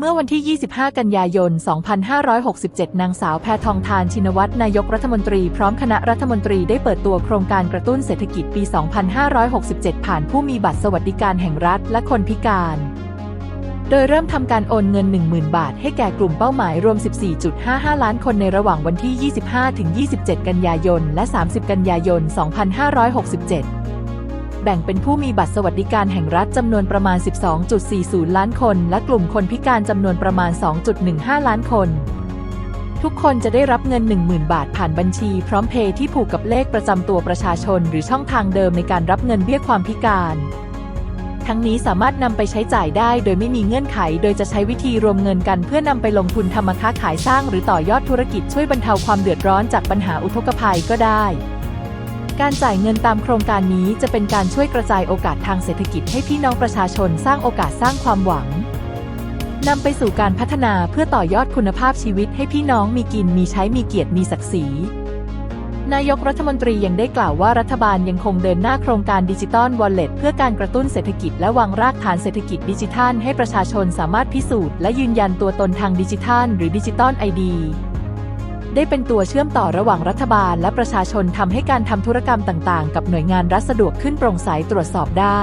เมื่อวันที่ 25 กันยายน 2567 นางสาวแพทองทานชินวัตรนายกรัฐมนตรีพร้อมคณะรัฐมนตรีได้เปิดตัวโครงการกระตุ้นเศรษฐกิจปี 2567 ผ่านผู้มีบัตรสวัสดิการแห่งรัฐและคนพิการ โดยเริ่มทำการโอนเงิน 10,000 บาท ให้แก่กลุ่มเป้าหมายรวม 14.55 ล้านคนในระหว่างวันที่ 25-27 กันยายน และ 30 กันยายน 2567 แบ่งเป็นผู้มีบัตรสวัสดิการแห่งรัฐจำนวนประมาณ 12.40 ล้านคน และกลุ่มคนพิการจำนวนประมาณ 2.15 ล้านคน ทุกคนจะได้รับเงิน 10,000 บาทผ่านบัญชี พร้อมเพย์ที่ผูกกับเลขประจำตัวประชาชน หรือช่องทางเดิมในการรับเงินเบี้ยความพิการทั้งนี้สามารถนำไปใช้จ่ายได้โดยไม่มีเงื่อนไข โดยจะใช้วิธีรวมเงินกันเพื่อนำไปลงทุนทำมาค้าขายสร้าง หรือต่อยอดธุรกิจช่วยบรรเทาความเดือดร้อนจากปัญหาอุทกภัยก็ได้ การจ่ายเงินตามโครงการนี้จะเป็นการช่วยกระจายโอกาสทางเศรษฐกิจให้พี่น้องประชาชนสร้างโอกาสสร้างความหวังนำไปสู่การพัฒนาเพื่อต่อยอดคุณภาพชีวิตให้พี่น้องมีกินมีใช้มีเกียรติมีศักดิ์ศรี นายกรัฐมนตรียังได้กล่าวว่ารัฐบาลยังคงเดินหน้าโครงการดิจิตอลวอลเล็ตเพื่อการกระตุ้นเศรษฐกิจและวางรากฐานเศรษฐกิจดิจิทัล ให้ประชาชนสามารถพิสูจน์และยืนยันตัวตนทางดิจิทัล หรือดิจิตอลไอดี ได้เป็นตัวเชื่อมต่อระหว่างรัฐบาลและประชาชนทำให้การทำธุรกรรมต่างๆ กับหน่วยงานรัฐสะดวกขึ้นโปร่งใสตรวจสอบได้